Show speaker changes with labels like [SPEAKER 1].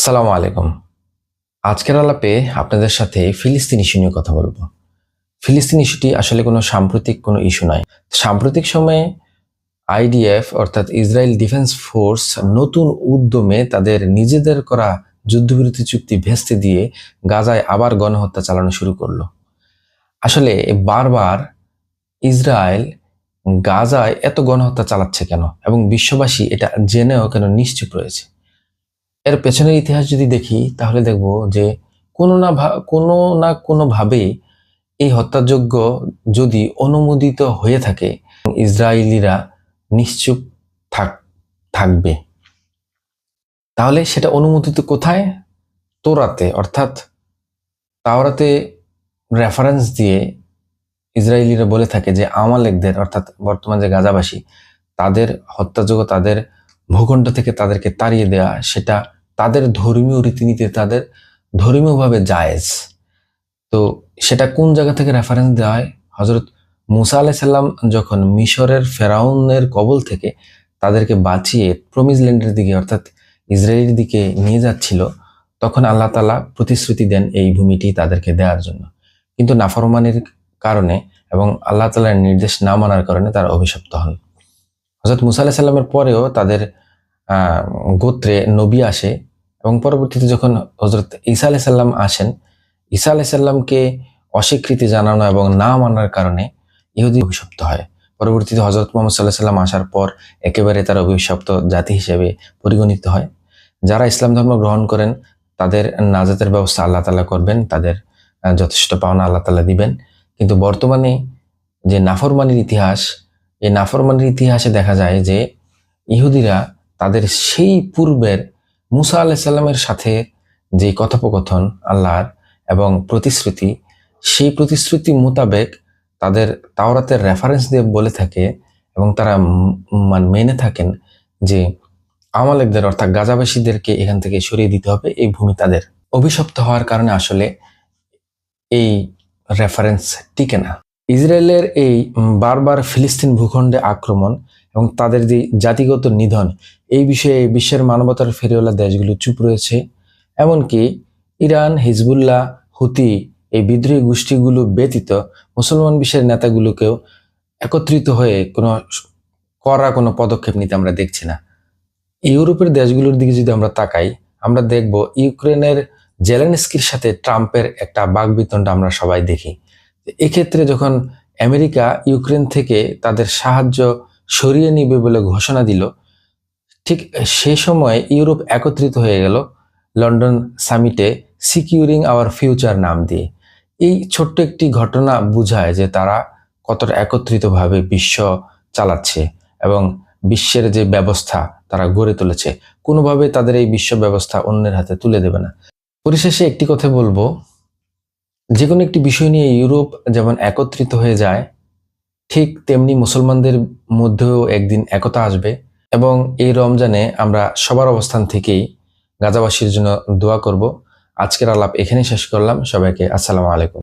[SPEAKER 1] সালামু আলাইকুম। আজকের আলাপে আপনাদের সাথে ফিলিস্তিন ইস্যু নিয়ে কথা বলব। ফিলিস্তিন ইস্যুটি আসলে কোনো সাম্প্রতিক কোনো ইস্যু নয়। সাম্প্রতিক সময়ে আইডিএফ অর্থাৎ ইসরায়েল ডিফেন্স ফোর্স নতুন উদ্যমে তাদের নিজেদের করা যুদ্ধবিরতি চুক্তি ভেস্তে দিয়ে গাজায় আবার গণহত্যা চালানো শুরু করল। আসলে বারবার ইসরায়েল গাজায় এত গণহত্যা চালাচ্ছে কেন? এবং বিশ্ববাসী এটা জেনেও কেন নিশ্চুপ রয়েছে? এর পেছনের ইতিহাস যদি দেখি, তাহলে দেখব যে কোনো না কোনো না কোনোভাবে এই হত্যাযজ্ঞ যদি অনুমোদিত হয়ে থাকে, ইসরায়েলিরা নিশ্চুপ থাক, থাকবে। তাহলে সেটা অনুমোদিত কোথায়? তোরাতে, অর্থাৎ তাওরাতে রেফারেন্স দিয়ে ইসরায়েলিরা বলে থাকে যে আমালেকদের, অর্থাৎ বর্তমান যে গাজাবাসী, তাদের হত্যাযোগ্য তাদের ভূখণ্ড থেকে তাদেরকে তাড়িয়ে দেওয়া সেটা তাদের ধর্মীয় রীতিনীতি, তাদের ধর্মীয়ভাবে জায়েজ। তো সেটা কোন জায়গা থেকে রেফারেন্স দেওয়া হয়? হজরত মুসা আলাইসাল্লাম যখন মিশরের ফেরাউনের কবল থেকে তাদেরকে বাঁচিয়ে প্রমিজ ল্যান্ডের দিকে, অর্থাৎ ইসরায়েলের দিকে নিয়ে যাচ্ছিল, তখন আল্লাহ তালা প্রতিশ্রুতি দেন এই ভূমিটি তাদেরকে দেওয়ার জন্য। কিন্তু নাফরমানির কারণে এবং আল্লাহ তালার নির্দেশ না মানার কারণে তারা অভিশপ্ত হন। হজরত মুসা আলাহ সাল্লামের পরেও তাদের গোত্রে নবী আসে এবং পরবর্তীতে যখন হজরত ঈসা আলাহ সাল্লাম আসেন, ঈসা আলাহ সাল্লামকে অস্বীকৃতি জানানো এবং না মানার কারণে ইহুদি অভিশপ্ত হয়। পরবর্তীতে হজরত মোহাম্মদ সাল্লাহ সাল্লাম আসার পর একেবারে তারা অভিশপ্ত জাতি হিসেবে পরিগণিত হয়। যারা ইসলাম ধর্ম গ্রহণ করেন, তাদের নাজাতের ব্যবস্থা আল্লাহ তালা করবেন, তাদের যথেষ্ট পাওনা আল্লাহ তালা দিবেন। কিন্তু বর্তমানে যে নাফরমানির ইতিহাস, এই নাফরমানির ইতিহাসে দেখা যায় যে ইহুদিরা তাদের সেই পূর্বের মুসা আলাহিসাল্লামের সাথে যে কথোপকথন আল্লাহর এবং প্রতিশ্রুতি, সেই প্রতিশ্রুতি মোতাবেক তাদের তাওরাতের রেফারেন্স দিয়ে বলে থাকে এবং তারা মানে মেনে থাকেন যে আমালেকদের অর্থাৎ গাজাবাসীদেরকে এখান থেকে সরিয়ে দিতে হবে, এই ভূমি তাদের। অভিশপ্ত হওয়ার কারণে আসলে এই রেফারেন্স টিকে না। ইসরায়েলের এই বারবার ফিলিস্তিন ভূখণ্ডে আক্রমণ এবং তাদের যে জাতিগত নিধন, এই বিষয়ে বিশ্বের মানবতার ফেরিওয়ালা দেশগুলো চুপ রয়েছে। এমনকি ইরান, হিজবুল্লাহ, হুতি এই বিদ্রোহী গোষ্ঠীগুলো ব্যতীত মুসলমান বিশ্বের নেতাগুলোকেও একত্রিত হয়ে কোনো করা কোনো পদক্ষেপ নিতে আমরা দেখছি না। ইউরোপের দেশগুলোর দিকে যদি আমরা তাকাই, আমরা দেখব ইউক্রেনের জেলেনস্কির সাথে ট্রাম্পের একটা বাগবিতণ্ডা আমরা সবাই দেখি। এক্ষেত্রে যখন আমেরিকা ইউক্রেন থেকে তাদের সাহায্য সরিয়ে নিবে বলে ঘোষণা দিল। ঠিক সেই সময় ইউরোপ একত্রিত হয়ে গেল লন্ডন সামিটে সিকিউরিং আওয়ার ফিউচার নাম দিয়ে। এই ছোট্ট একটি ঘটনা বুঝায় যে তারা কতটা একত্রিতভাবে বিশ্ব চালাচ্ছে এবং বিশ্বের যে ব্যবস্থা তারা গড়ে তুলেছে, কোনোভাবে তাদের এই বিশ্ব ব্যবস্থা অন্যের হাতে তুলে দেবে না। পরিশেষে একটি কথা বলব, যে কোনো একটি বিষয় নিয়ে ইউরোপ যেমন একত্রিত হয়ে যায় ঠিক তেমনি মুসলমানদের মধ্যেও একদিন একতা আসবে এবং এই রমজানে আমরা সবার অবস্থান থেকেই গাজাবাসীর জন্য দোয়া করব। আজকের আলাপ এখানেই শেষ করলাম। সবাইকে আসসালামু আলাইকুম।